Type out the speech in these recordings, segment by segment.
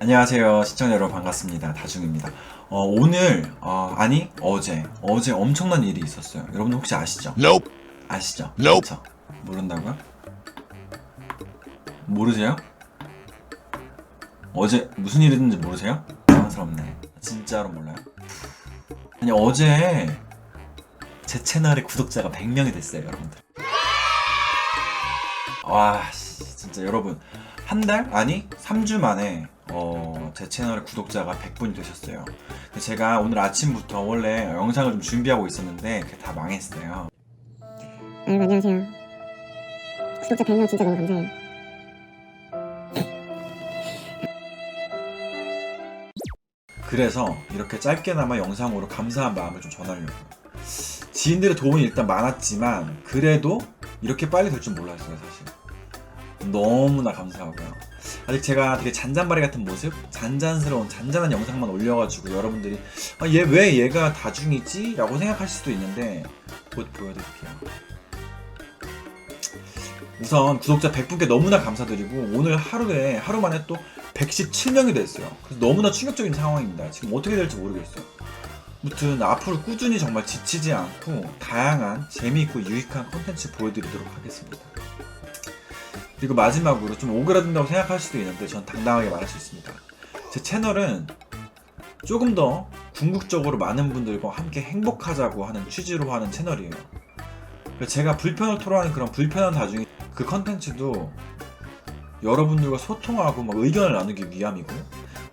안녕하세요 시청자 여러분 반갑습니다 다중입니다 어, 오늘 어, 아니 어제 어제 엄청난 일이 있었어요 여러분 혹시 아시죠? Nope. 아시죠? Nope. 그쵸? 모른다고요? 모르세요? 어제 무슨 일이 있는지 모르세요? 당황스럽네 진짜로 몰라요? 아니 어제 제 채널의 구독자가 100명이 됐어요 여러분들 와 씨, 진짜 여러분 한 달? 아니 3주 만에 어, 제 채널의 구독자가 100분이 되셨어요 근데 제가 오늘 아침부터 원래 영상을 좀 준비하고 있었는데 그게 다 망했어요 여러분 안녕하세요. 구독자 100명 진짜 너무 감사해요. 그래서 이렇게 짧게나마 영상으로 감사한 마음을 좀 전하려고요. 지인들의 도움이 일단 많았지만 그래도 이렇게 빨리 될 줄 몰랐어요 사실. 너무나 감사하고요. 아직 제가 되게 잔잔바리 같은 모습, 잔잔스러운 잔잔한 영상만 올려가지고 여러분들이 아, 얘 왜 얘가 다중이지? 라고 생각하실 수도 있는데 곧 보여드릴게요. 우선 구독자 100분께 너무나 감사드리고 오늘 하루에 하루 만에 또 117명이 됐어요. 그래서 너무나 충격적인 상황입니다. 지금 어떻게 될지 모르겠어요. 아무튼 앞으로 꾸준히 정말 지치지 않고 다양한 재미있고 유익한 콘텐츠 보여드리도록 하겠습니다. 그리고 마지막으로 좀 오그라든다고 생각할 수도 있는데 전 당당하게 말할 수 있습니다. 제 채널은 조금 더 궁극적으로 많은 분들과 함께 행복하자고 하는 취지로 하는 채널이에요. 제가 불편을 토로하는 그런 불편한 다중이 그 컨텐츠도 여러분들과 소통하고 막 의견을 나누기 위함이고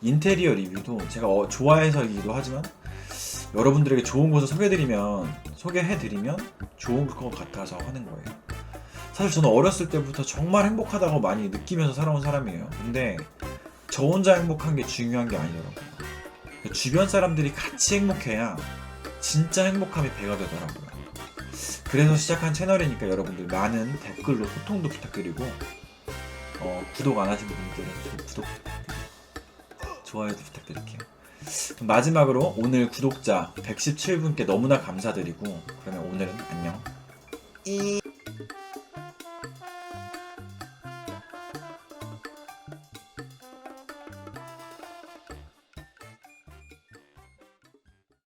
인테리어 리뷰도 제가 어, 좋아해서이기도 하지만 여러분들에게 좋은 곳을 소개해드리면 소개해드리면 좋은 것 같아서 하는 거예요. 사실 저는 어렸을 때부터 정말 행복하다고 많이 느끼면서 살아온 사람이에요. 근데 저 혼자 행복한 게 중요한 게 아니더라고요. 주변 사람들이 같이 행복해야 진짜 행복함이 배가 되더라고요. 그래서 시작한 채널이니까 여러분들 많은 댓글로 소통도 부탁드리고 어, 구독 안 하신 분들은 좀 구독 부탁드리고 좋아요도 부탁드릴게요. 마지막으로 오늘 구독자 117분께 너무나 감사드리고 그러면 오늘은 안녕.